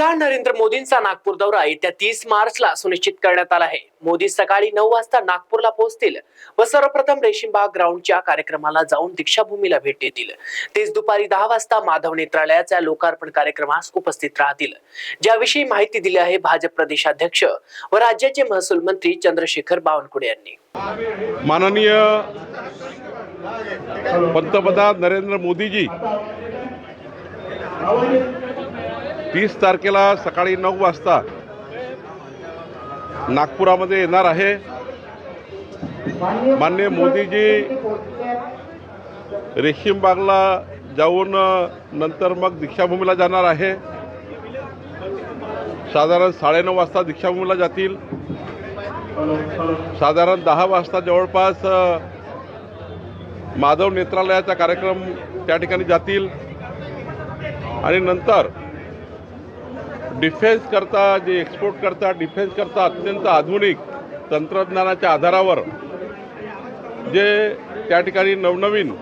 पंतप्रधान नरेंद्र मोदींचा नागपूर दौरा येत्या तीस मार्चला सुनिश्चित करण्यात आला आहे. मोदी सकाळी नऊ वाजता नागपूरला पोहोचतील व सर्वप्रथम रेशीमबाग ग्राउंडच्या कार्यक्रमाला जाऊन दीक्षाभूमीला भेट देतील. तेच दुपारी दहा वाजता माधव नेत्रालयाच्या लोकार्पण कार्यक्रमास उपस्थित राहतील. ज्याविषयी माहिती दिली आहे भाजप प्रदेशाध्यक्ष व राज्याचे महसूल मंत्री चंद्रशेखर बावनकुळे यांनी. माननीय पंतप्रधान नरेंद्र मोदीजी तीस तारखेला सकाळी नऊ वाजता नागपुरामध्ये येणार आहे. मान्य मोदीजी रेशीमबागला जाऊन नंतर मग दीक्षाभूमीला जाणार आहे. साधारण साडेनऊ वाजता दीक्षाभूमीला जातील. साधारण दहा वाजता जवळपास माधव नेत्रालयाचा कार्यक्रम त्या ठिकाणी जातील. आणि नंतर डिफेन्स करता जे एक्सपोर्ट करता डिफेन्स करता अत्यंत आधुनिक तंत्रज्ञानाच्या आधारावर जे त्या ठिकाणी नवनवीन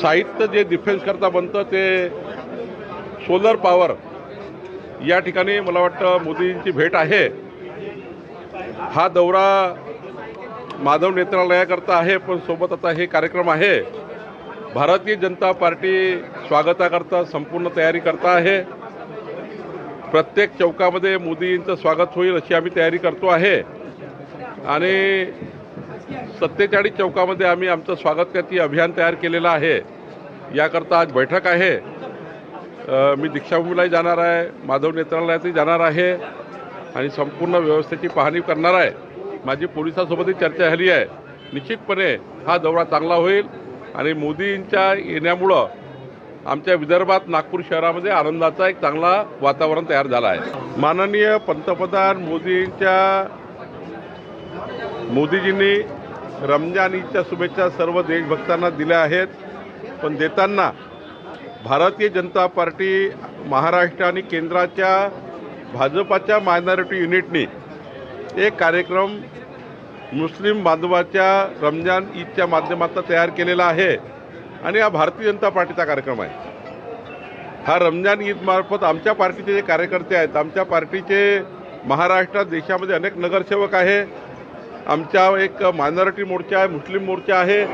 साहित्य जे डिफेन्स करता बनतं ते सोलर पॉवर या ठिकाणी मला वाटतं मोदींची भेट आहे. हा दौरा माधव नेत्रालयाकरता आहे पण सोबत आता हे कार्यक्रम आहे. भारतीय जनता पार्टी स्वागताकरता संपूर्ण तयारी करता आहे. प्रत्येक चौकामध्ये मोदींचं स्वागत होईल अशी आम्ही तयारी करतो आहे. आणि सत्तेचाळीस चौकामध्ये आम्ही आमचं स्वागत करती अभियान तयार केलेलं आहे. याकरता आज बैठक आहे. मी दीक्षाभूमीलाही जाणार आहे माधव नेत्रालयातही जाणार आहे आणि संपूर्ण व्यवस्थेची पाहणी करणार आहे. माझी पोलिसांसोबतही चर्चा झाली आहे. निश्चितपणे हा दौरा चांगला होईल आणि मोदींच्या येण्यामुळं आमच्या विदर्भात नागपूर शहरामध्ये आनंदाचा एक चांगला वातावरण तयार झाला आहे. माननीय पंतप्रधान मोदींच्या मोदीजींनी रमजान ईदच्या शुभेच्छा सर्व देशभक्तांना दिल्या आहेत. पण देताना भारतीय जनता पार्टी महाराष्ट्र आणि केंद्राच्या भाजपाच्या मायनॉरिटी युनिटनी एक कार्यक्रम मुस्लिम बांधवाच्या रमजान ईदच्या माध्यमातून तयार केलेला आहे. आणि हा भारतीय जनता पार्टीचा कार्यक्रम आहे. हा रमजान ईदमार्फत आमच्या पार्टीचे जे कार्यकर्ते आहेत आमच्या पार्टीचे महाराष्ट्रात देशामध्ये अनेक नगरसेवक आहे. आमच्या एक मायनॉरिटी मोर्चा आहे मुस्लिम मोर्चा आहे.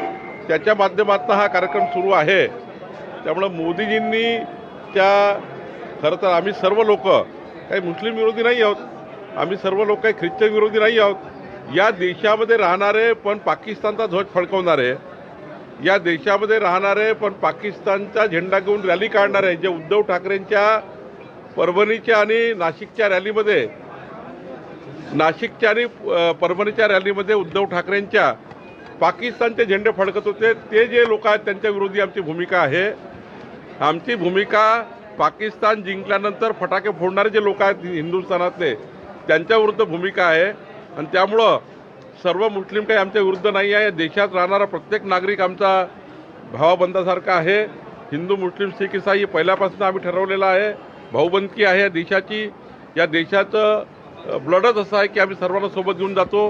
त्याच्या माध्यमातून हा कार्यक्रम सुरू आहे. त्यामुळं मोदीजींनी त्या खरं तर आम्ही सर्व लोक काही मुस्लिम विरोधी नाही आहोत आम्ही सर्व लोक काही ख्रिश्चन विरोधी नाही आहोत. या देशामध्ये राहणारे पण पाकिस्तानचा ध्वज फडकवणारे या देशामध्ये राहणारे पण पाकिस्तानचा झेंडा घेऊन रॅली काढणारे जे उद्धव ठाकरेंच्या परभणीच्या आणि नाशिकच्या रॅलीमध्ये नाशिकच्या आणि परभणीच्या रॅलीमध्ये उद्धव ठाकरेंच्या पाकिस्तानचे झेंडे फडकत होते. ते जे लोक आहेत त्यांच्या विरोधी आमची भूमिका आहे. आमची भूमिका पाकिस्तान जिंकल्यानंतर फटाके फोडणारे जे लोक आहेत हिंदुस्थानातले त्यांच्याविरुद्ध भूमिका आहे. आणि त्यामुळं सर्व मुस्लिम काही आमच्या विरुद्ध नाही आहे. देशात राहणारा प्रत्येक नागरिक आमचा भावाबंधासारखा आहे. हिंदू मुस्लिम सिख इसाई पहिल्यापासून आम्ही ठरवलेलं आहे. भाऊबंदकी आहे या देशाची. या देशाचं ब्लडच असं आहे की आम्ही सर्वांना सोबत घेऊन जातो.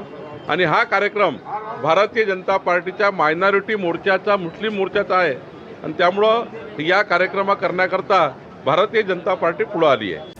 आणि हा कार्यक्रम भारतीय जनता पार्टीच्या मायनॉरिटी मोर्चाचा मुस्लिम मोर्चाचा आहे. आणि त्यामुळं या कार्यक्रमा करण्याकरता भारतीय जनता पार्टी पुढं आली आहे.